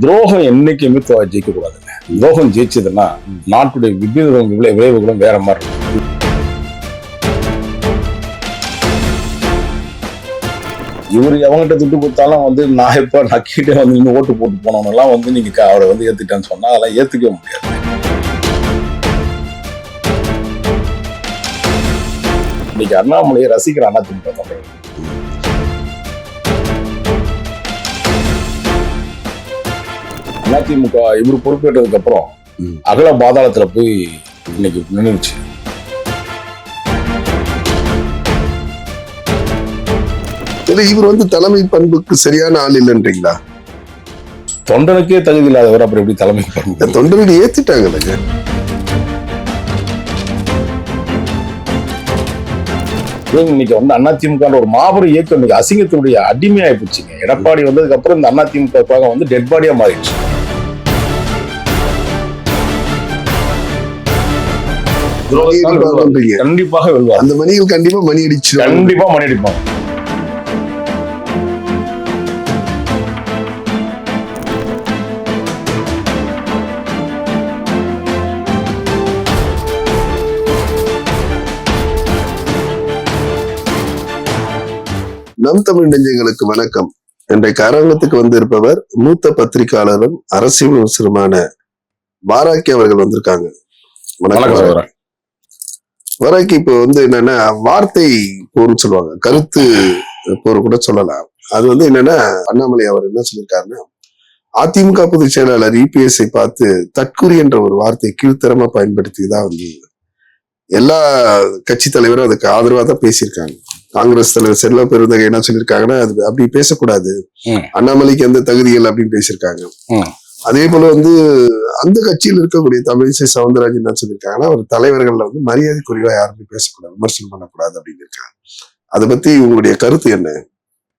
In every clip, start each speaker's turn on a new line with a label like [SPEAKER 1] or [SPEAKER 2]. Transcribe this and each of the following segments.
[SPEAKER 1] துரோகம் என்னைக்குமே தோ- ஜெயிக்க கூடாதுங்க துரோகம் ஜெயிச்சதுன்னா நாட்டுடைய விபரீத விளை- விளைவுகளும் வேற மாதிரி இருக்கும். இவர் எவங்கிட்ட துட்டு கொடுத்தாலும் வந்து நான் இப்ப கீட்டே வந்து இன்னும் ஓட்டு போட்டு போனவனெல்லாம் வந்து நீங்க அவரை வந்து ஏத்துட்டேன்னு சொன்னா அதெல்லாம் ஏத்துக்கவே முடியாது. இன்னைக்கு அண்ணாமலையை ரசிக்கிற அண்ணா திமுக அதிமுக இவர் பொறுப்பேற்றதுக்கு அப்புறம். அகல பாதாளத்துல போய் இன்னைக்கு நின்றுச்சு
[SPEAKER 2] இவர் வந்து தலைமை பண்புக்கு சரியான ஆள் இல்லைன்றீங்களா?
[SPEAKER 1] தொண்டனுக்கே தகுதி இல்லாதவர் அப்புறம் எப்படி தலைமை பண்பு?
[SPEAKER 2] தொண்டர்கள் ஏத்துட்டாங்கல்லங்க
[SPEAKER 1] இவங்க இன்னைக்கு வந்து அதிமுக ஒரு மாபெரும் இயக்கம் இன்னைக்கு அசிங்கத்தினுடைய அடிமையாகி போச்சுங்க. எடப்பாடி வந்ததுக்கு அப்புறம் இந்த அதிமுக வந்து டெட் பாடியா மாறிடுச்சு. கண்டிப்பாக வெல்வார்
[SPEAKER 2] அந்த மணிகள் கண்டிப்பா மணி அடிச்சு
[SPEAKER 1] கண்டிப்பா மணி அடிப்பாங்க
[SPEAKER 2] நம் தமிழ் நெஞ்சங்களுக்கு வணக்கம். இன்றைக்கு அரங்கத்துக்கு வந்திருப்பவர் மூத்த பத்திரிகையாளரும் அரசியல் விமர்சனமான பாராக்கி அவர்கள் வந்திருக்காங்க.
[SPEAKER 1] வணக்கம்
[SPEAKER 2] வணக்கம்
[SPEAKER 1] சகோதரன்
[SPEAKER 2] வராக்கி இப்போ வந்து என்னன்னா வார்த்தை போர்னு சொல்லுவாங்க. கருத்து போர் கூட சொல்லலாம். அது வந்து என்னன்னா அண்ணாமலை அவர் என்ன சொல்லியிருக்காருன்னா அதிமுக பொதுச் செயலாளர் இபிஎஸ்ஐ பார்த்து தற்குறி என்ற ஒரு வார்த்தை கீழ்த்தரமா பயன்படுத்தி தான் வந்து எல்லா கட்சி தலைவரும் அதுக்கு ஆதரவா தான் பேசியிருக்காங்க. காங்கிரஸ் தலைவர் செல்வ பெருந்தகை என்ன சொல்லியிருக்காங்கன்னா அது அப்படி பேசக்கூடாது. அண்ணாமலைக்கு எந்த தகுதிகள் அப்படின்னு பேசியிருக்காங்க. அதே போல வந்து அந்த கட்சியில் இருக்கக்கூடிய தமிழிசை சவுந்தரராஜன் என்ன சொல்லியிருக்காங்கன்னா ஒரு தலைவர்கள்ல வந்து மரியாதைக்குரியவா யாருமே பேசக்கூடாது விமர்சனம் பண்ணக்கூடாது அப்படின்னு இருக்காங்க. அதை பத்தி உங்களுடைய கருத்து என்ன?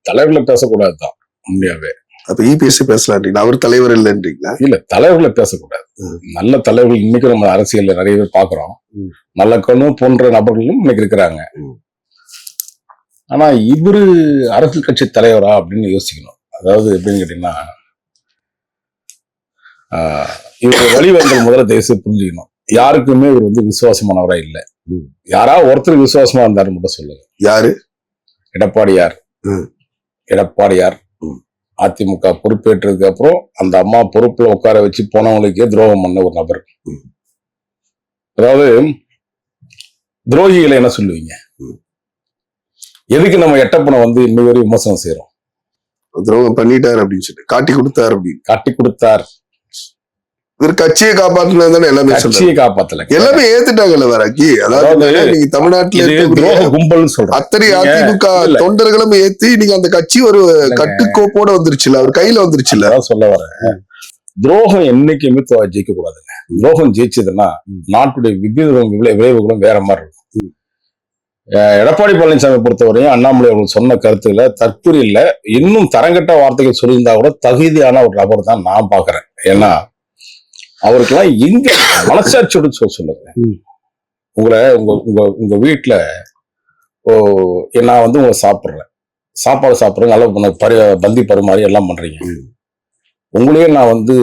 [SPEAKER 1] தலைவர்களை பேசக்கூடாது தான் உண்மையாவே.
[SPEAKER 2] அப்ப இபிஎஸ்சி பேசலான்றீங்களா? அவர் தலைவர் இல்லைன்றீங்களா?
[SPEAKER 1] இல்ல தலைவர்களை பேசக்கூடாது. நல்ல தலைவர்கள் இன்னைக்கு நம்ம அரசியல்ல நிறைய பேர் பாக்குறோம். நல்ல கண்ணு போன்ற நபர்களும் இன்னைக்கு இருக்கிறாங்க. ஆனா இவரு அரசியல் கட்சி தலைவரா அப்படின்னு யோசிக்கணும். அதாவது எப்படின்னு கேட்டீங்கன்னா ஆஹ், இவர் வழிவந்தல் முதல்ல தேசிய புரிஞ்சுக்கணும் யாருக்குமே இவர் வந்து விசுவாசமானவரா இல்ல
[SPEAKER 2] ம்.
[SPEAKER 1] யாரா ஒருத்தர் விசுவாசமா இருந்தாருன்னு மட்டும் சொல்லுங்க
[SPEAKER 2] யாரு
[SPEAKER 1] எடப்பாடியார். எடப்பாடியார். அதிமுக பொறுப்பேற்றதுக்கு அப்புறம் அந்த அம்மா பொறுப்புல உட்கார வச்சு போனவங்களுக்கே துரோகம் பண்ண ஒரு நபர். அதாவது துரோகிகளை என்ன சொல்லுவீங்க. எதுக்கு நம்ம எட்டப்பனை வந்து இன்னி வரை விமர்சனம் செய்யறோம்
[SPEAKER 2] துரோகம் பண்ணிட்டாரு அப்படின்னு சொல்லி காட்டி கொடுத்தாரு அப்படின்னு
[SPEAKER 1] காட்டி கொடுத்தார்
[SPEAKER 2] கட்சியை காப்பாற்றினா தானே எல்லாமே
[SPEAKER 1] கட்சியை காப்பாத்தல.
[SPEAKER 2] எல்லாமே ஏத்துட்டாங்கல்ல வராக்கி அதாவது நீங்க தமிழ்நாட்டுல
[SPEAKER 1] துரோக கும்பல்னு சொல்றோம்
[SPEAKER 2] அத்தனை அதிமுக. தொண்டர்களும் ஏத்தி நீங்க அந்த கட்சி ஒரு கட்டுக்கோப்போட வந்துருச்சுல அவர் கையில வந்துருச்சுல.
[SPEAKER 1] சொல்ல வரேன். துரோகம் என்னைக்குமே ஜெயிக்க கூடாதுங்க துரோகம் ஜெயிச்சதுன்னா நாட்டுடைய விபரீத விளை- விளைவுகளும் வேற மாதிரி இருக்கும். எடப்பாடி பழனிசாமி பொறுத்தவரையும் அண்ணாமலை அவர்கள் சொன்ன கருத்துல இல்ல இன்னும் தரங்கட்ட வார்த்தைகள் சொல்லியிருந்தா கூட தகுதியான ஒரு நபர் தான் நான் பாக்குறேன் ஏன்னா அவருக்கெல்லாம் எங்க மனசாட்சியோட சொல்ல சொல்லுங்க. உங்களை உங்க உங்க உங்க வீட்டுல ஓ நான் வந்து உங்களை சாப்பிடுறேன். சாப்பாடு சாப்பிடுறேன் நல்லா பரி பந்தி பரிமாறி எல்லாம் பண்றீங்க.
[SPEAKER 2] ம்.
[SPEAKER 1] உங்களையே நான் வந்து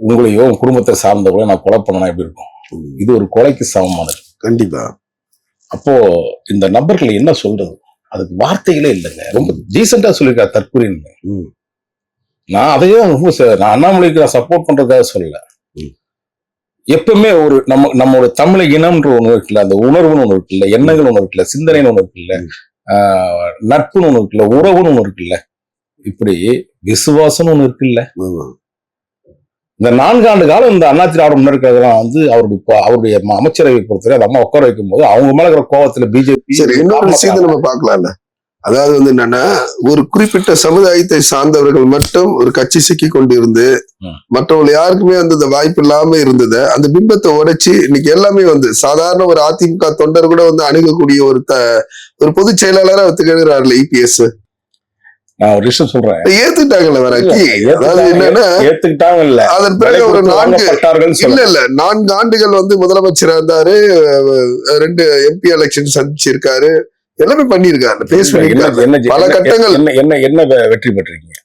[SPEAKER 1] உங்களையோ உங்க குடும்பத்தை சார்ந்தவங்களோ நான் கொலை பண்ணனா எப்படி இருக்கும்? இது ஒரு கொலைக்கு சமமானது.
[SPEAKER 2] கண்டிப்பா.
[SPEAKER 1] அப்போ இந்த நபர்கள் என்ன சொல்றது? அதுக்கு வார்த்தைகளே இல்லைங்க. ரொம்ப டீசெண்டா சொல்லியிருக்காரு தற்கொலைன்னு
[SPEAKER 2] ம்.
[SPEAKER 1] நான் அதையே ரொம்ப நான் அண்ணாமலைக்கு நான் சப்போர்ட் பண்றதாக சொல்லல. எப்பவுமே ஒரு நம்ம நம்மளோட தமிழ இனம்ன்ற ஒண்ணு இருக்குல்ல அந்த உணர்வுன்னு ஒண்ணு இருக்குல்ல எண்ணங்கள் ஒண்ணு இருக்குல்ல சிந்தனைன்னு ஒண்ணு இருக்குல்ல நட்புன்னு ஒண்ணு இருக்குல்ல உறவுன்னு ஒண்ணு இருக்குல்ல இப்படி விசுவாசம்னு ஒண்ணு இருக்குல்ல. இந்த நான்காண்டு காலம் இந்த அண்ணா திராவிட முன்னேற்றலாம் வந்து அவருடைய அவருடைய அமைச்சரவை பொறுத்தவரை அந்த அம்மா உட்கார வைக்கும் போது அவங்க மேல இருக்கிற கோவத்துல பிஜேபி
[SPEAKER 2] இன்னொரு விஷயத்தை நம்ம பார்க்கலாம்ல. அதாவது வந்து என்னன்னா ஒரு குறிப்பிட்ட சமுதாயத்தை சார்ந்தவர்கள் மட்டும் ஒரு கட்சி சிக்கி கொண்டு இருந்து
[SPEAKER 1] ம்.
[SPEAKER 2] மற்றவங்க யாருக்குமே அந்த வாய்ப்பு இல்லாம இருந்தது அந்த பிம்பத்தை உடைச்சு இன்னைக்கு எல்லாமே வந்து சாதாரண ஒரு அதிமுக தொண்டர் கூட வந்து அணுகக்கூடிய ஒரு த ஒரு பொதுச் செயலாளரா திகழ்கிறாருல இபிஎஸ்
[SPEAKER 1] நான் ஒரு விஷயம் சொல்றேன்.
[SPEAKER 2] அதாவது என்னன்னா
[SPEAKER 1] ஏத்துக்கிட்டாங்க இல்ல.
[SPEAKER 2] அதன்
[SPEAKER 1] விலை
[SPEAKER 2] பிறகு ஒரு
[SPEAKER 1] கொடுத்து
[SPEAKER 2] நான்கு
[SPEAKER 1] வாங்கப்பட்டார்கள்
[SPEAKER 2] இல்ல
[SPEAKER 1] சொல்ல
[SPEAKER 2] இல்ல நான்கு ஆண்டுகள் வந்து முதலமைச்சரா இருந்தாரு ரெண்டு எம்பி எலெக்ஷன் சந்திச்சிருக்காரு. எல்லாமே பண்ணிருக்காரு பேஸ் பண்ணிருக்காரு பல கட்டங்கள்.
[SPEAKER 1] என்ன என்ன வெற்றி பெற்றிருக்கீங்க?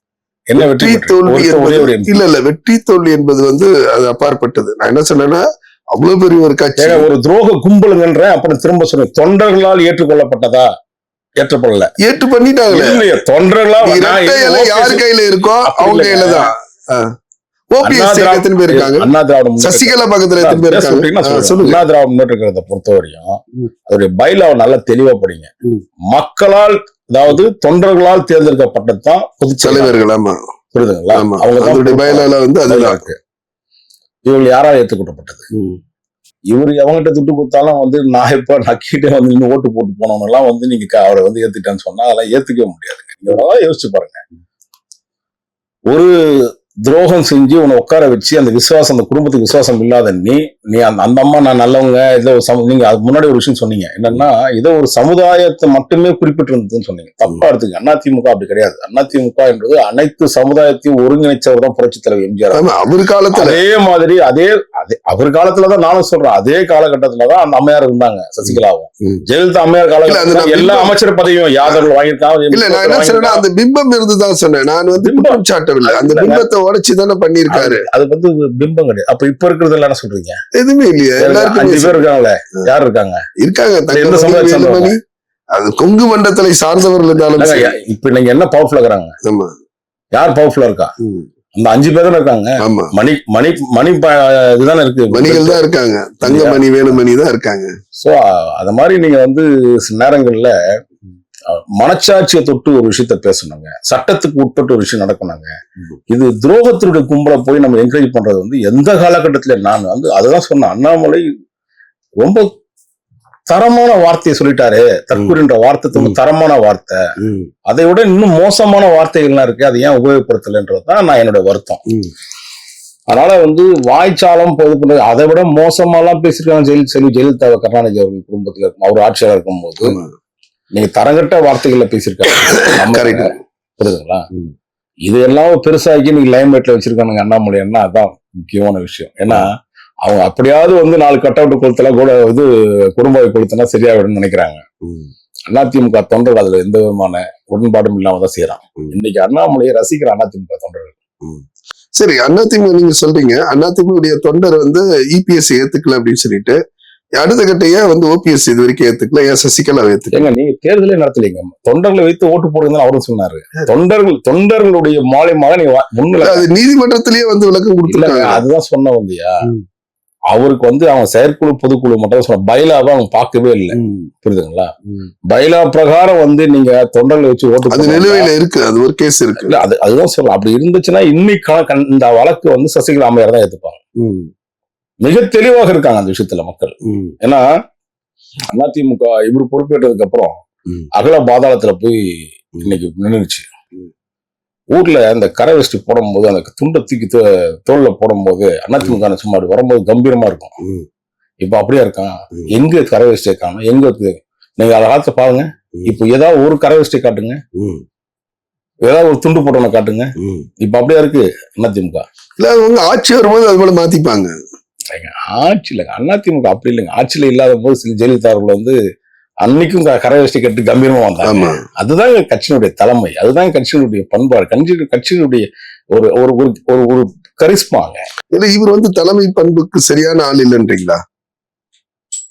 [SPEAKER 1] என்ன
[SPEAKER 2] வெற்றி? தோல்வி என்பது. இல்ல இல்ல வெற்றி தோல்வி என்பது வந்து அது அப்பாற்பட்டது. நான் என்ன சொன்னேன்னா அவ்வளவு பெரிய ஒரு கட்சி.
[SPEAKER 1] ஒரு துரோக கும்பலுங்கன்ற அப்புறம் திரும்ப சொன்னேன். தொண்டர்களால் ஏற்றுக்கொள்ளப்பட்டதா? ஏற்றுக்கொள்ளல
[SPEAKER 2] ஏற்று பண்ணிட்டாங்களே
[SPEAKER 1] இல்லையே தொண்டர்களா நான்
[SPEAKER 2] இரட்டை
[SPEAKER 1] எங்க
[SPEAKER 2] இலை யார் கையில இருக்கோ அவங்க. கையில தான். ஓபிஎஸ் எத்தனை பேர் இருக்காங்க?
[SPEAKER 1] அண்ணா திராவிட முன்னேற்ற
[SPEAKER 2] சசிகலா பக்கத்துல எத்தனை பேர்
[SPEAKER 1] பேச
[SPEAKER 2] இருக்காங்க.
[SPEAKER 1] விட்டீங்கன்னா
[SPEAKER 2] ஆ,
[SPEAKER 1] சொல்லுங்க.
[SPEAKER 2] சொல்லுங்க.
[SPEAKER 1] அண்ணா திராவிட முன்னேற்ற கழகத்தை பொறுத்த வரையும்
[SPEAKER 2] ம்.
[SPEAKER 1] அதோடைய பைலாவை நல்லா தெளிவா படிங்க.
[SPEAKER 2] மக்களால்
[SPEAKER 1] அதாவது தொண்டர்களால் தேர்ந்தெடுக்கப்பட்டது தான் பொதுச் தலைவர்
[SPEAKER 2] தலைவர்கள் ஆமா.
[SPEAKER 1] புரியுதுங்களா? அவங்க
[SPEAKER 2] பயலால வந்து அதுதான்
[SPEAKER 1] இவங்க யாரால் ஏற்றுக்கொள்ளப்பட்டது. இவர் எவங்கிட்ட துட்டு கொடுத்தாலும் வந்து நான் இப்ப நக்கிட்டே வந்து ஓட்டு போட்டு போனவங்க எல்லாம் வந்து நீங்க அவரை வந்து ஏத்துக்கிட்டேன்னு சொன்னா அதெல்லாம் ஏத்துக்கவே முடியாதுங்க. நீங்க யோசிச்சு பாருங்க. ஒரு துரோகம் செஞ்சு உன்னை உட்கார வச்சு அந்த விசுவாசம் அந்த குடும்பத்துக்கு விசுவாசம் இல்லாத நீ நீ அந்த அந்த அம்மா நான் நல்லவங்க ஏதோ சம- நீங்க அதுக்கு முன்னாடி ஒரு விஷயம் சொன்னீங்க. என்னன்னா ஏதோ ஒரு சமுதாயத்தை மட்டுமே குறிப்பிட்டு இருந்ததுன்னு சொன்னீங்க. தப்பா எடுத்துக்க அதிமுக அப்படி கிடையாது. அதிமுக என்றது அனைத்து சமுதாயத்தையும் ஒருங்கிணைச்சவர் தான் புரட்சி தலைவர் எம்ஜிஆர்
[SPEAKER 2] அவர் காலத்துல.
[SPEAKER 1] அதே மாதிரி அதே அதே அவர் காலத்துலதான் நானும் சொல்றேன். அதே காலகட்டத்துலதான் அந்த அம்மையார் இருந்தாங்க சசிகலாவும். ஜெயலலிதா அம்மையார்
[SPEAKER 2] அது
[SPEAKER 1] காலகட்டத்துல
[SPEAKER 2] நான்
[SPEAKER 1] எல்லா அமைச்சர் பதவியும் யாதவர்கள் வாங்கியிருக்காங்க
[SPEAKER 2] இல்ல நான் என்ன சொன்னேன்னா அந்த பிம்பம் இருந்துதான் சொன்னேன். நான் வந்து. குற்றம் சாட்டவில்லை. அந்த. பிம்பத்தை உடைச்சு தானே பண்ணிருக்காரு
[SPEAKER 1] அது வந்து பிம்பம் கிடையாது. அப்ப இப்ப இருக்கிறதுல என்ன சொல்றீங்க?
[SPEAKER 2] எதுவுமே இல்லையா.
[SPEAKER 1] அஞ்சு
[SPEAKER 2] எல்லாருக்குமே
[SPEAKER 1] பேர் இருக்காங்களே யார் இருக்காங்க?
[SPEAKER 2] இருக்காங்க. அது கொங்கு மண்டலத்தை சார்ந்தவர்கள் இருந்தாலும்
[SPEAKER 1] இப்ப நீங்க என்ன பவர்ஃபுல்லா இருக்கிறாங்க?
[SPEAKER 2] ஆமா.
[SPEAKER 1] யார் பவர்ஃபுல்லா இருக்கா. அந்த அஞ்சு பேர் தானே இருக்காங்க? மணி மணி மணி இதுதானே இருக்கு.
[SPEAKER 2] மணிகள் தான் இருக்காங்க. தங்கமணி வேலுமணி தான் இருக்காங்க.
[SPEAKER 1] சோ அத மாதிரி நீங்க வந்து சில நேரங்கள்ல மனச்சாட்சியை தொட்டு ஒரு விஷயத்த பேசணுங்க சட்டத்துக்கு உட்பட்டு ஒரு விஷயம் நடக்கணுங்க. இது துரோகத்தினுடைய கும்பலை போய் நம்ம என்கரேஜ் பண்றது வந்து எந்த காலகட்டத்துல நான் வந்து அதுதான் சொன்னேன் அண்ணாமலை ரொம்ப தரமான வார்த்தையை சொல்லிட்டாரு தற்கூரின்ற வார்த்தை. தரமான வார்த்தை அதை விட இன்னும் மோசமான வார்த்தைகள்லாம் இருக்கு அதை ஏன் உபயோகப்படுத்தலைன்றது தான் நான் என்னோட வருத்தம். அதனால வந்து வாய்ச்சாலம் பண்றது அதை விட மோசமாலாம் பேசியிருக்காங்க ஜெயல செல்வி ஜெயலலிதா கருணாநிதி அவர்கள் குடும்பத்துல இருக்கும் அவர் ஆட்சியாளர் இருக்கும்போது. நீங்க தரங்கட்ட வார்த்தைகள்ல பேசியிருக்காங்க. புரியுதுங்களா. இது எல்லாம் பெருசாக்கி நீங்க லைம் லைட்ல வச்சிருக்கானுங்க அண்ணாமலைன்னா அதான் முக்கியமான விஷயம். ஏன்னா அவங்க அப்படியாவது வந்து நாலு கட் அவுட் கொளுத்தல கூட இது குடும்ப கொளுத்தினா சரியாயிடும்னு நினைக்கிறாங்க. அதிமுக தொண்டர்கள் அதுல எந்த விதமான உடன்பாடும் இல்லாம தான் செய்யறான்
[SPEAKER 2] ம்.
[SPEAKER 1] இன்னைக்கு அண்ணாமலையை ரசிக்கிற அதிமுக தொண்டர்கள்.
[SPEAKER 2] சரி அதிமுக நீங்க சொல்றீங்க. அதிமுக தொண்டர் வந்து இபிஎஸ் ஏத்துக்கல அப்படின்னு சொல்லிட்டு அடுத்த கட்ட ஏன் வந்து ஓபிஎஸ் இது வரைக்கும் ஏத்துக்கல ஏன் சசிகலா ஏத்துக்கல?
[SPEAKER 1] நீங்க தேர்தலே நடத்தலைங்க. தொண்டர்களை வைத்து ஓட்டு போடுங்கன்னு அவரும் சொன்னாரு. தொண்டர்கள் தொண்டர்களுடைய மாலைமாக நீங்க வா- முன்னிலை.
[SPEAKER 2] அது நீதிமன்றத்திலேயே வந்து விளக்கம் கொடுத்துருக்காங்க.
[SPEAKER 1] அதுதான் சொன்ன வந்தியா. அவருக்கு வந்து அவங்க செயற்குழு பொதுக்குழு மட்டும் சொன்ன பைலாவை அவங்க பார்க்கவே இல்லை. புரியுதுங்களா. பைலா பிரகாரம் வந்து நீங்க தொண்டர்களை வச்சு ஓட்டு
[SPEAKER 2] அது நிலுவையில இருக்கு அது ஒரு கேஸ் இருக்கு.
[SPEAKER 1] அது அதுதான் சொல்றேன். அப்படி இருந்துச்சுன்னா இன்னைக்கு கண- இந்த வழக்கு வந்து சசிகலா அம்மையார் தான் ஏத்துப்பாங்க. மிக தெளிவாக இருக்காங்க அந்த விஷயத்துல மக்கள். ஏன்னா அதிமுக இவர் பொறுப்பேற்றதுக்கு அப்புறம். அகல பாதாளத்துல போய். இன்னைக்கு நின்றுச்சு. ஊர்ல அந்த கரை வெஸ்ட் போடும்போது அந்த துண்டை தூக்கி தோல்ல போடும்போது அதிமுக சும்மா வரும்போது கம்பீரமா இருக்கும். இப்ப அப்படியே இருக்கான். எங்க கரை வெஸ்டே காணும் எங்க நீங்க அதை காலத்தை பாருங்க. இப்போ ஏதாவது ஒரு கரை வெஸ்டை காட்டுங்க. ஏதாவது ஒரு துண்டு போட்டவனை காட்டுங்க. இப்ப அப்படியே இருக்கு அதிமுக
[SPEAKER 2] இல்ல அவங்க ஆட்சி வரும்போது அது போல மாத்திப்பாங்க
[SPEAKER 1] ஆட்சி இல்லைங்க அதிமுக அப்படி இல்லைங்க. ஆட்சியில இல்லாத போது சில ஜெயலலிதா அவர்கள் வந்து அன்னைக்கும் க- கரை வெஸ்டை கட்டி கம்பீரமா வந்தாங்க. அதுதான் கட்சியினுடைய தலைமை. அதுதான் கட்சியினுடைய பண்பாடு. கட்சி கட்சியினுடைய ஒரு ஒரு ஒரு- ஒரு கரிஸ்மாங்க
[SPEAKER 2] இல்ல இவர் வந்து தலைமை பண்புக்கு சரியான ஆள் இல்லைன்றீங்களா?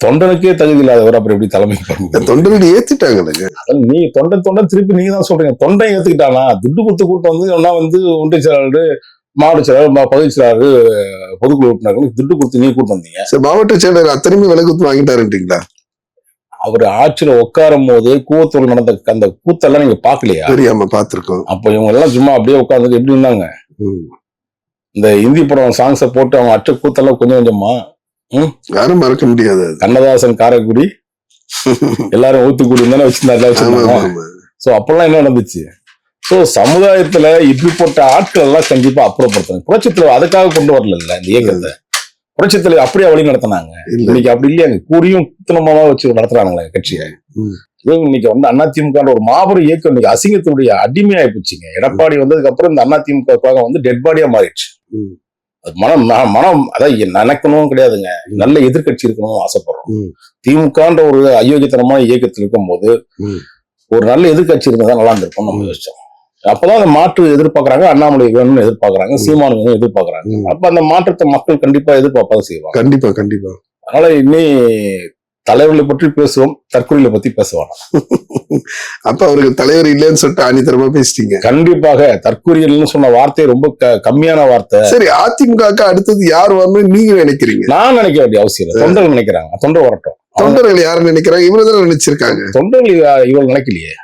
[SPEAKER 1] தொண்டனுக்கே தகுதி இல்லாதவர் அப்புறம் எப்படி தலைமை பண்பு?
[SPEAKER 2] தொண்டர்கள் ஏத்திட்டாங்களே
[SPEAKER 1] அதான் நீ தொண்டன் தொண்டன் திருப்பி நீங்க தான் சொல்றீங்க. தொண்டை ஏத்துக்கிட்டானா? துட்டு குத்து கூட்டம் வந்து ஒன்னா வந்து ஒன்றிய செயலாளர் மாவட்ட செயலாளர் பகுதி செயலாளர் பொதுக்குழு உறுப்பினர்கள் துட்டு கொடுத்து நீ கூட்டு வந்தீங்க.
[SPEAKER 2] சரி மாவட்ட செயலர் அத்தனையுமே விலை குத்து வாங்கிட்டாருன்றீங்களா?
[SPEAKER 1] அவர் ஆட்சியில உட்காரும் போது கூவத்தூர் நடந்த அந்த கூத்தெல்லாம் நீங்க பாக்கலையா
[SPEAKER 2] தெரியாம பாத்திருக்கோம்
[SPEAKER 1] அப்ப இவங்க எல்லாம் சும்மா அப்படியே உட்கார்ந்துட்டு எப்படி இருந்தாங்க. இந்த இந்தி படம் சாங்ஸை போட்டு அவங்க அச்ச கூத்தெல்லாம் கொஞ்சம் கொஞ்சமா
[SPEAKER 2] யாரும் மறக்க முடியாது.
[SPEAKER 1] கண்ணதாசன் காரைக்குடி எல்லாரும் ஊத்துக்குடி தானே வச்சிருந்தாரு சோ அப்பெல்லாம் என்ன நடந்துச்சு? சோ சமுதாயத்துல இப்படிப்பட்ட ஆட்கள் எல்லாம் கண்டிப்பா அப்புறப்படுத்தணும் புரட்சித்துல அதுக்காக கொண்டு வரல இந்த இயக்கத்தை? புரட்சித்துல அப்படியே வழி நடத்தினாங்க? இன்னைக்கு அப்படி இல்லையாங்க கூடியும் குத்தனமாவா வச்சு நடத்துறாங்களே கட்சியை. இன்னைக்கு வந்து அதிமுக ஒரு மாபெரும் இயக்கம் இன்னைக்கு அசிங்கத்தினுடைய அடிமையாயி போச்சுங்க எடப்பாடி வந்ததுக்கு அப்புறம் இந்த அதிமுக வந்து டெட் பாடியா மாறிடுச்சு. அது மனம் மனம் அதான் நினைக்கணும் கிடையாதுங்க. நல்ல எதிர்க்கட்சி இருக்கணும்னு ஆசைப்படுறோம். திமுகன்ற ஒரு அயோக்கியத்தனமான இயக்கத்தில் இருக்கும்போது
[SPEAKER 2] ம்.
[SPEAKER 1] ஒரு நல்ல எதிர்க்கட்சி இருந்தா நல்லா இருந்திருக்கும் நம்ம யோசிச்சோம். அப்பதான் அந்த மாற்று எதிர்பார்க்கறாங்க அண்ணாமலை வேணும்னு எதிர்பார்க்கறாங்க சீமான் வேணும் எதிர்பார்க்கறாங்க. அப்ப அந்த மாற்றத்தை மக்கள் கண்டிப்பா எதிர்பார்ப்பதான் செய்வாங்க.
[SPEAKER 2] கண்டிப்பா கண்டிப்பா.
[SPEAKER 1] அதனால இனி தலைவர்களை பற்றி பேசுவோம் தற்கொலைகளை பத்தி பேசுவாங்க
[SPEAKER 2] அப்ப அவருக்கு தலைவர் இல்லைன்னு சொல்லிட்டு ஆணித்தரமா பேசிட்டீங்க.
[SPEAKER 1] கண்டிப்பாக தற்கொலைகள்னு சொன்ன வார்த்தை ரொம்ப கம்மியான வார்த்தை.
[SPEAKER 2] சரி அதிமுக அடுத்தது யார் வரணும்னு நீங்க நினைக்கிறீங்க?
[SPEAKER 1] நான் நினைக்க வேண்டிய அவசியம் இல்லை. தொண்டர்கள் நினைக்கிறாங்க. தொண்டர் வரட்டும்.
[SPEAKER 2] தொண்டர்கள் யாரு நினைக்கிறாங்க? இவருதான் நினைச்சிருக்காங்க.
[SPEAKER 1] தொண்டர்கள் இவங்க நினைக்கலையே.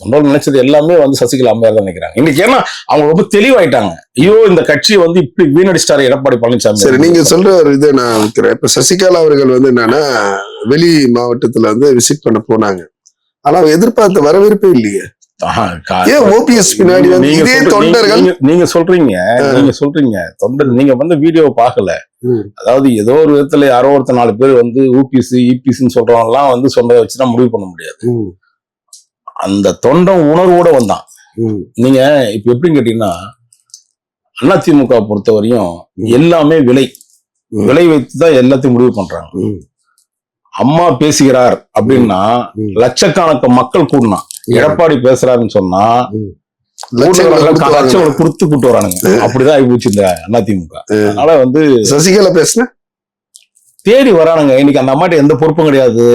[SPEAKER 1] தொண்டர்கள் நினைச்சது எல்லாமே வந்து சசிகலா அம்மையார் தான் நினைக்கிறாங்க. இன்னைக்கு ஏன்னா அவங்க ரொம்ப தெளிவாயிட்டாங்க. ஐயோ இந்த கட்சியை வந்து இப்படி வீணடிச்சிட்டாரு எடப்பாடி பழனிசாமி
[SPEAKER 2] சரி நீங்க சொல்ற ஒரு இது நான் வைக்கிறேன். இப்ப சசிகலா அவர்கள் வந்து என்னன்னா வெளி மாவட்டத்துல வந்து விசிட் பண்ண போனாங்க. ஆனா எதிர்பார்த்த வரவேற்பே இல்லையே.
[SPEAKER 1] நீங்க சொல்றீங்க நீங்க சொல்றீங்க. தொண்டர் நீங்க வந்து வீடியோவை பார்க்கல.
[SPEAKER 2] ம்.
[SPEAKER 1] அதாவது ஏதோ ஒரு விதத்துல யாரோ ஒருத்தர் நாலு பேர் வந்து ஊபிசி இபிசின்னு சொல்றவங்க எல்லாம் வந்து சொன்னதை வச்சுதான் முடிவு பண்ண முடியாது. அந்த தொண்டன் உணர்வோட வந்தான். நீங்க இப்ப எப்படின்னு கேட்டீங்கன்னா அதிமுக பொறுத்தவரையும் எல்லாமே விலை. விலை வைத்து தான் எல்லாத்தையும் முடிவு பண்றாங்க. அம்மா பேசுகிறார் அப்படின்னா. லட்சக்கணக்கு மக்கள் கூடனா எடப்பாடி பேசுறாருன்னு சொன்னா
[SPEAKER 2] லட்சங்களை கொடுத்து
[SPEAKER 1] கூட்டு வரானுங்க. அப்படிதான் ஆயிப்போச்சு இந்த அதிமுக அதனால வந்து
[SPEAKER 2] சசிகலா பேசுன?
[SPEAKER 1] தேடி வரானுங்க. இன்னைக்கு அந்த அம்மாட்ட எந்த பொறுப்பும் கிடையாது.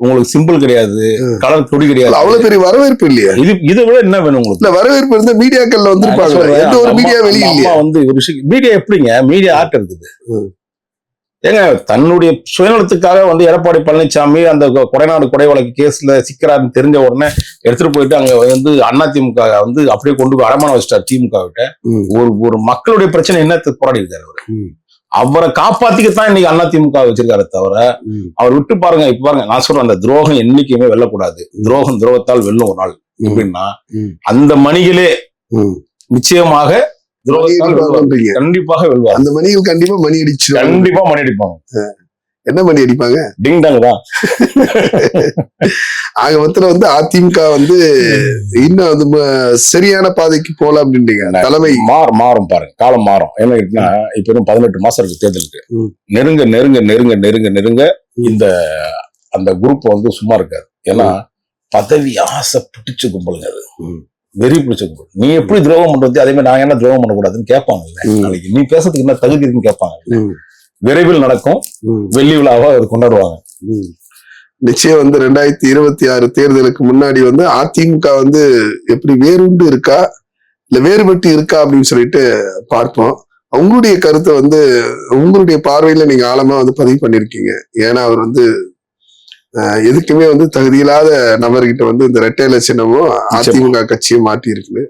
[SPEAKER 1] உங்களுக்கு சிம்பிள் கிடையாது. கலர் கொடி கிடையாது
[SPEAKER 2] அவ்வளவு பெரிய வரவேற்பு இல்லையா
[SPEAKER 1] இது இதை விட என்ன வேணும் உங்களுக்கு
[SPEAKER 2] இல்ல வரவேற்பு இருந்த மீடியாக்கள்ல வந்திருப்பாங்க எந்த ஒரு மீடியா வெளியே இல்லையா
[SPEAKER 1] வந்து ஒரு மீடியா எப்படிங்க மீடியா ஆர்ட் இருக்குது. ஏங்க தன்னுடைய சுயநலத்துக்காக வந்து எடப்பாடி பழனிசாமி அந்த கொடைநாடு கொடை வழக்கு கேஸ்ல சிக்கிறாருன்னு தெரிஞ்ச உடனே எடுத்துட்டு போயிட்டு அங்க வந்து அதிமுக வந்து அப்படியே கொண்டு போய் அடமானம் வச்சிட்டார் திமுக விட்ட
[SPEAKER 2] ம்.
[SPEAKER 1] ஒரு ஒரு மக்களுடைய பிரச்சனை என்ன போராடி இருக்காரு அவரு. அவரை காப்பாத்திக்கத்தான் இன்னைக்கு அதிமுக வச்சிருக்காரு தவிர அவர் விட்டு பாருங்க இப்ப பாருங்க நான் சொல்றேன் அந்த துரோகம் என்னைக்குமே வெல்லக்கூடாது. துரோகம் துரோகத்தால் வெல்லும் ஒரு நாள். எப்படின்னா. அந்த மணிகளே. நிச்சயமாக. கண்டிப்பாக வெல்வார்.
[SPEAKER 2] அந்த மணிகள் கண்டிப்பா மணி அடிச்சிருவாங்க.
[SPEAKER 1] கண்டிப்பா மணி அடிப்பாங்க.
[SPEAKER 2] என்ன மணி அடிப்பாங்க?
[SPEAKER 1] டிங் டாங் தான்
[SPEAKER 2] ஆக மொத்தத்துல வந்து அதிமுக வந்து இன்னும் வந்து சரியான பாதைக்கு போல அப்படின்றீங்க. தலைமை
[SPEAKER 1] மாறும் மாறும் பாருங்க. காலம் மாறும். என்ன இருக்குன்னா இப்ப இன்னும் பதினெட்டு மாசம் இருக்கு தேர்தலுக்கு. நெருங்க நெருங்க நெருங்க நெருங்க நெருங்க. இந்த அந்த குரூப் வந்து சும்மா இருக்காது. ஏன்னா பதவி ஆசை பிடிச்ச கும்பலுங்க அது. வெறி பிடிச்ச கும்பல். நீ எப்படி துரோகம் பண்றது அதே மாதிரி நான் என்ன துரோகம் பண்ணக்கூடாதுன்னு கேட்பாங்கல்ல.
[SPEAKER 2] ம்.
[SPEAKER 1] நாளைக்கு நீ பேசுறதுக்கு என்ன தகுதி இருக்குன்னு கேட்பாங்க விரைவில் நடக்கும். வெள்ளி விழாவா அது கொண்டாடுவாங்க.
[SPEAKER 2] நிச்சயம் வந்து ரெண்டாயிரத்தி இருபத்தி ஆறு தேர்தலுக்கு முன்னாடி வந்து அதிமுக வந்து எப்படி வேறுண்டு இருக்கா இல்ல வேறுபட்டு இருக்கா அப்படின்னு சொல்லிட்டு பார்ப்போம் உங்களுடைய கருத்தை வந்து உங்களுடைய பார்வையில நீங்க ஆழமா வந்து பதிவு பண்ணிருக்கீங்க ஏன்னா அவர் வந்து எதுக்குமே வந்து தகுதியில்லாத நபர்கிட்ட வந்து இந்த ரெட்டையில சின்னமும் அதிமுக கட்சியும் மாட்டி இருக்குது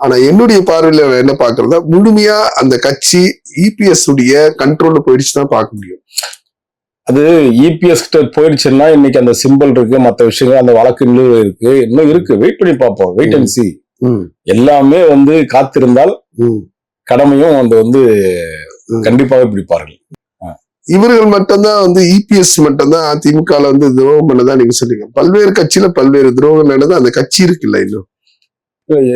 [SPEAKER 2] ஆனா என்னுடைய பார்வையில என்ன பாக்குறதா முழுமையா அந்த கட்சி இபிஎஸ் உடைய கண்ட்ரோல்ல போயிடுச்சு தான் பார்க்க முடியும்.
[SPEAKER 1] அது இபிஎஸ் கிட்ட போயிடுச்சுன்னா இன்னைக்கு அந்த சிம்பிள் இருக்கு மத்த விஷயங்கள் அந்த வழக்கு இன்னும் இருக்கு இன்னும் இருக்கு. வெயிட் பண்ணி பார்ப்போம். வெயிட் அண்ட் சி
[SPEAKER 2] ம்,
[SPEAKER 1] எல்லாமே வந்து காத்திருந்தால்
[SPEAKER 2] ம்,
[SPEAKER 1] கடமையும் அந்த வந்து. கண்டிப்பாக பிடிப்பார்கள்.
[SPEAKER 2] இவர்கள் மட்டும்தான் வந்து இபிஎஸ் மட்டும்தான் அதிமுகல வந்து துரோகம் பண்ணதா நீங்க சொல்றீங்க பல்வேறு கட்சியில பல்வேறு துரோகம் நடந்து அந்த கட்சி இருக்குல்ல இன்னும்.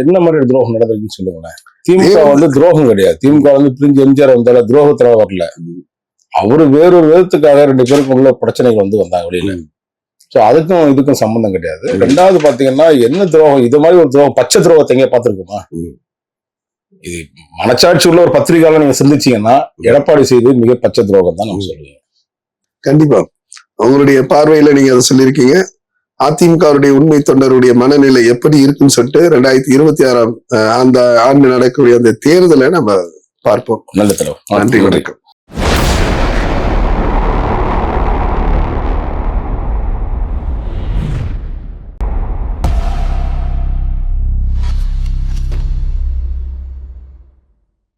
[SPEAKER 1] என்ன மாதிரி துரோகம் நடந்திருக்குன்னு சொல்லுங்களேன். திமுக வந்து துரோகம் கிடையாது. திமுக வந்து பிரிஞ்சு எம்ஜிஆர் வந்தால துரோகத்துல வரல. அவரு வேறொரு விதத்துக்காக ரெண்டு பேருக்கும் உள்ள பிரச்சனைகள் வந்து வந்தாங்க வெளியில. சோ அதுக்கும் இதுக்கும் சம்பந்தம் கிடையாது. ரெண்டாவது பாத்தீங்கன்னா என்ன துரோகம்? இது மாதிரி ஒரு துரோகம் பச்சை துரோகத்தை எங்க பாத்துருக்குமா
[SPEAKER 2] ம்.
[SPEAKER 1] இது மனச்சாட்சி உள்ள ஒரு பத்திரிகையாளர் நீங்க சிந்திச்சீங்கன்னா எடப்பாடி செய்தது மிக பச்சை துரோகம் தான் நம்ம சொல்லுவீங்க
[SPEAKER 2] கண்டிப்பா. அவங்களுடைய பார்வையில நீங்க அதை சொல்லியிருக்கீங்க. அதிமுகவுடைய உண்மை தொண்டருடைய மனநிலை எப்படி இருக்குன்னு சொல்லிட்டு ரெண்டாயிரத்தி இருபத்தி ஆறாம் அந்த ஆண்டு நடக்கக்கூடிய அந்த தேர்தலை நம்ம பார்ப்போம்.
[SPEAKER 1] நல்ல தலைவர்
[SPEAKER 2] நன்றி வணக்கம்.